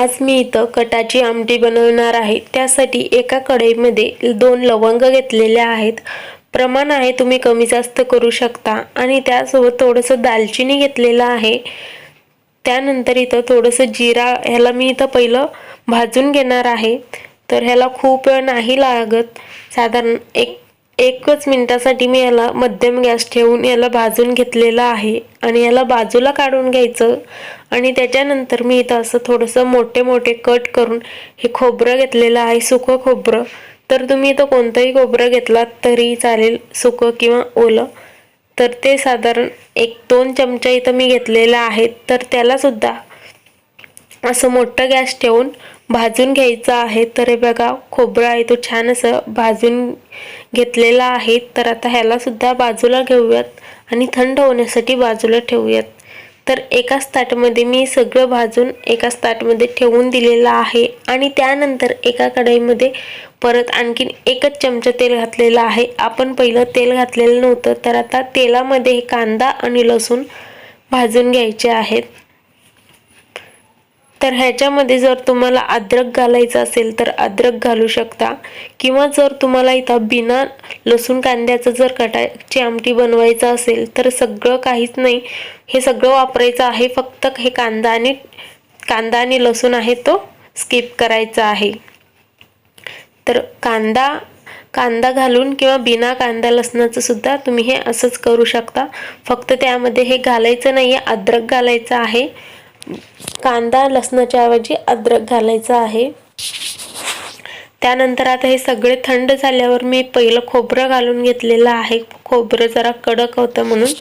आज मी इथं कटाची आमटी बनवणार आहे. त्यासाठी एका कढईमध्ये दोन लवंग घेतलेल्या आहेत. प्रमाण आहे तुम्ही कमी जास्त करू शकता. आणि त्यासोबत थोडंसं दालचिनी घेतलेलं आहे. त्यानंतर इथं थोडंसं जिरा ह्याला मी इथं पहिलं भाजून घेणार आहे. तर ह्याला खूप वेळ नाही लागत. साधारण एक एकच मिनिटासाठी मी याला मध्यम गॅस ठेवून याला भाजून घेतलेलं आहे. आणि याला बाजूला काढून घ्यायचं. आणि त्याच्यानंतर मी इथं असं थोडंसं मोठे मोठे कट करून हे खोबरं घेतलेलं आहे सुकं खोबरं. तर तुम्ही इथं कोणतंही खोबरं घेतलात तरी चालेल सुकं किंवा ओलं. तर ते साधारण एक दोन चमचा इथं मी घेतलेलं आहे. तर त्यालासुद्धा असं मोठं गॅस ठेवून भाजून घ्यायचं आहे. तर हे बघा खोबरं आहे तो छान असं भाजून घेतलेला आहे. तर आता ह्यालासुद्धा बाजूला घेऊयात आणि थंड होण्यासाठी बाजूला ठेवूयात. तर एकाच ताटमध्ये मी सगळं भाजून एकाच ताटमध्ये ठेवून दिलेलं आहे आणि त्यानंतर एका कढईमध्ये परत आणखीन एकच चमचा तेल घातलेलं आहे. आपण पहिलं तेल घातलेलं नव्हतं तर आता तेलामध्ये कांदा आणि लसूण भाजून घ्यायचे आहेत. तर ह्याच्यामध्ये जर तुम्हाला अद्रक घालायचं असेल तर अद्रक घालू शकता. किंवा जर तुम्हाला इथं बिना लसूण कांद्याचं जर कटाची आमटी बनवायचं असेल तर सगळं काहीच नाही. हे सगळं वापरायचं आहे. फक्त हे कांदा आणि कांदा आणि लसूण आहे तो स्किप करायचा आहे. तर कांदा कांदा घालून किंवा बिना कांदा लसणाचं सुद्धा तुम्ही हे असंच करू शकता. फक्त त्यामध्ये हे घालायचं नाही आहे अद्रक घालायचं आहे. कांदा लसणाच्या ऐवजी अद्रक घालायचं आहे. त्यानंतर आता हे सगळे थंड झाल्यावर मी पहिलं खोबरं घालून घेतलेलं आहे. खोबरं जरा कडक होतं म्हणून.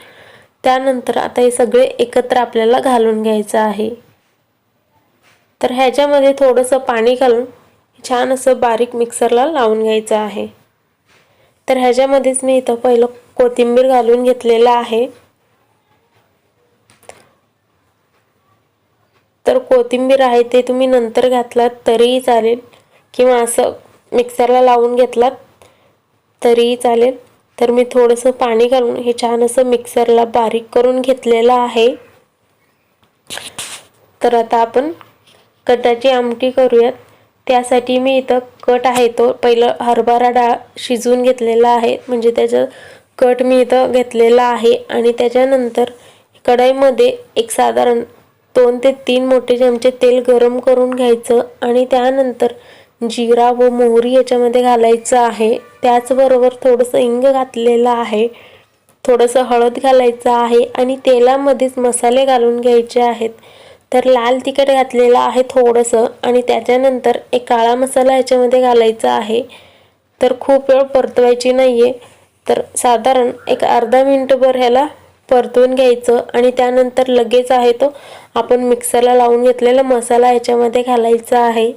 त्यानंतर आता हे सगळे एकत्र आपल्याला घालून घ्यायचं आहे. तर ह्याच्यामध्ये थोडंसं पाणी घालून छान असं बारीक मिक्सरला लावून घ्यायचं आहे. तर ह्याच्यामध्येच मी इथं पहिलं कोथिंबीर घालून घेतलेलं आहे. तर कोथिंबीर आहे ते तुम्ही नंतर घातलात तरीही चालेल. किंवा असं मिक्सरला लावून घेतलात तरीही चालेल. तर मी थोडंसं पाणी घालून हे छान असं मिक्सरला बारीक करून घेतलेलं आहे. तर आता आपण कटाची आमटी करूयात. त्यासाठी मी इथं कट आहे तो पहिलं हरभरा डाळ शिजवून घेतलेला आहे. म्हणजे त्याचं कट मी इथं घेतलेला आहे. आणि त्याच्यानंतर कढईमध्ये एक साधारण दोन ते तीन मोठे चमचे तेल गरम करून घ्यायचं आणि त्यानंतर जिरा व मोहरी याच्यामध्ये घालायचं आहे. त्याचबरोबर थोडंसं इंग घातलेलं आहे. थोडंसं हळद घालायचं आहे आणि तेलामध्येच मसाले घालून घ्यायचे आहेत. तर लाल तिखट घातलेलं आहे थोडंसं आणि त्याच्यानंतर एक काळा मसाला याच्यामध्ये घालायचा आहे. तर खूप वेळ परतवायची नाही आहे तर साधारण एक अर्धा मिनटभर ह्याला परतवून घ्यायचं आणि त्यानंतर लगेच आहे तो आपण मिक्सरला लावून घेतलेला मसाला याच्यामध्ये घालायचा आहे.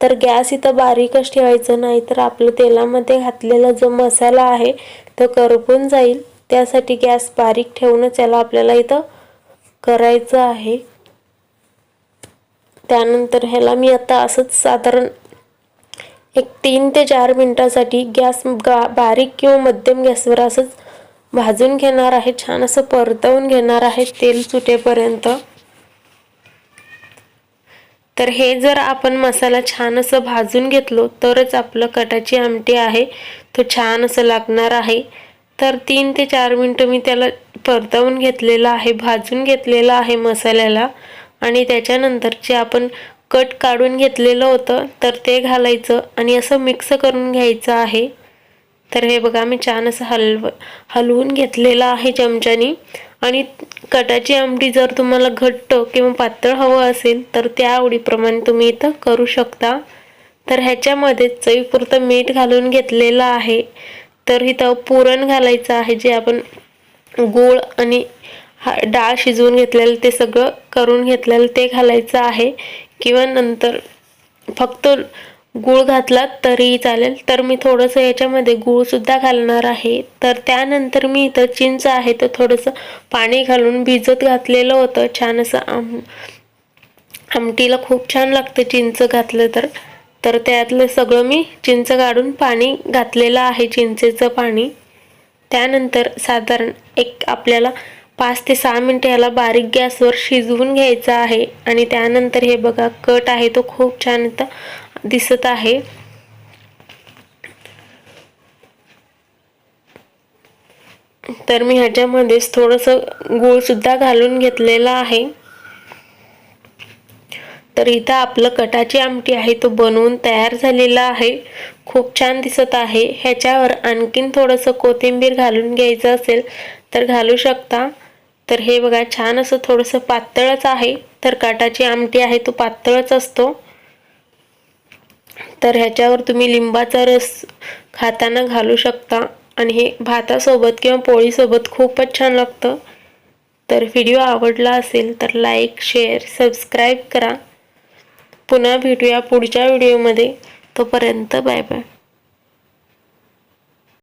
तर गॅस इथं बारीकच ठेवायचं नाही तर आपलं तेलामध्ये घातलेला जो मसाला आहे तो करपून जाईल. त्यासाठी गॅस बारीक ठेवूनच याला आपल्याला इथं करायचं आहे. त्यानंतर ह्याला मी आता असंच साधारण एक तीन ते चार मिनटासाठी गॅस गा बारीक किंवा मध्यम गॅसवर असंच भाजून घेणार आहे. छान असं परतवून घेणार आहे. तेल सुटेपर्यंत. तर हे जर आपण मसाला छान असं भाजून घेतलो तरच आपलं कटाची आमटी आहे तो छान असं लागणार आहे. तर तीन ते चार मिनटं मी त्याला परतवून घेतलेलं आहे भाजून घेतलेलं आहे मसाल्याला. आणि त्याच्यानंतर जे आपण कट काढून घेतलेलं होतं तर ते घालायचं आणि असं मिक्स करून घ्यायचं आहे. तर हे बघा मी छान असं हलव हलवून घेतलेलं आहे चमच्यानी. आणि कटाची आमटी जर तुम्हाला घट्ट किंवा पातळ हवं असेल तर त्या आवडीप्रमाणे तुम्ही इथं करू शकता. तर ह्याच्यामध्ये चवीपुरतं मीठ घालून घेतलेलं आहे. तर इथं पुरण घालायचं आहे जे आपण गूळ आणि डाळ शिजवून घेतलेलं ते सगळं करून घेतलेलं ते घालायचं आहे. किंवा नंतर फक्त गूळ घातलात तरीही चालेल. तर मी थोडंसं याच्यामध्ये गूळसुद्धा घालणार आहे. तर त्यानंतर मी इथं चिंच आहे तर थोडंसं पाणी घालून भिजत घातलेलं होतं. छान असं आम आमटीला खूप छान लागतं चिंच घातलं तर. तर त्यातलं सगळं मी चिंच काढून पाणी घातलेलं आहे चिंचेचं पाणी. त्यानंतर साधारण एक आपल्याला पाच ते सहा मिनटं याला बारीक गॅसवर शिजवून घ्यायचं आहे. आणि त्यानंतर हे बघा कट आहे तो खूप छान. इथं दिसत आहे. तर मी ह्याच्यामध्येच थोडंसं गूळसुद्धा घालून घेतलेलं आहे. तर इथं आपलं कटाची आमटी आहे तो बनवून तयार झालेला आहे. खूप छान दिसत आहे. ह्याच्यावर आणखीन थोडंसं कोथिंबीर घालून घ्यायचं असेल तर घालू शकता. तर हे बघा छान असं थोडंसं पातळच आहे. तर कटाची आमटी आहे तो पातळच असतो. तर ह्याच्यावर तुम्ही लिंबाचा रस खाताना घालू शकता. आणि हे भातासोबत किंवा पोळीसोबत खूपच छान लागतं. तर व्हिडिओ आवडला असेल तर लाईक शेअर सबस्क्राईब करा. पुन्हा भेटूया पुढच्या व्हिडिओमध्ये. तोपर्यंत बाय बाय.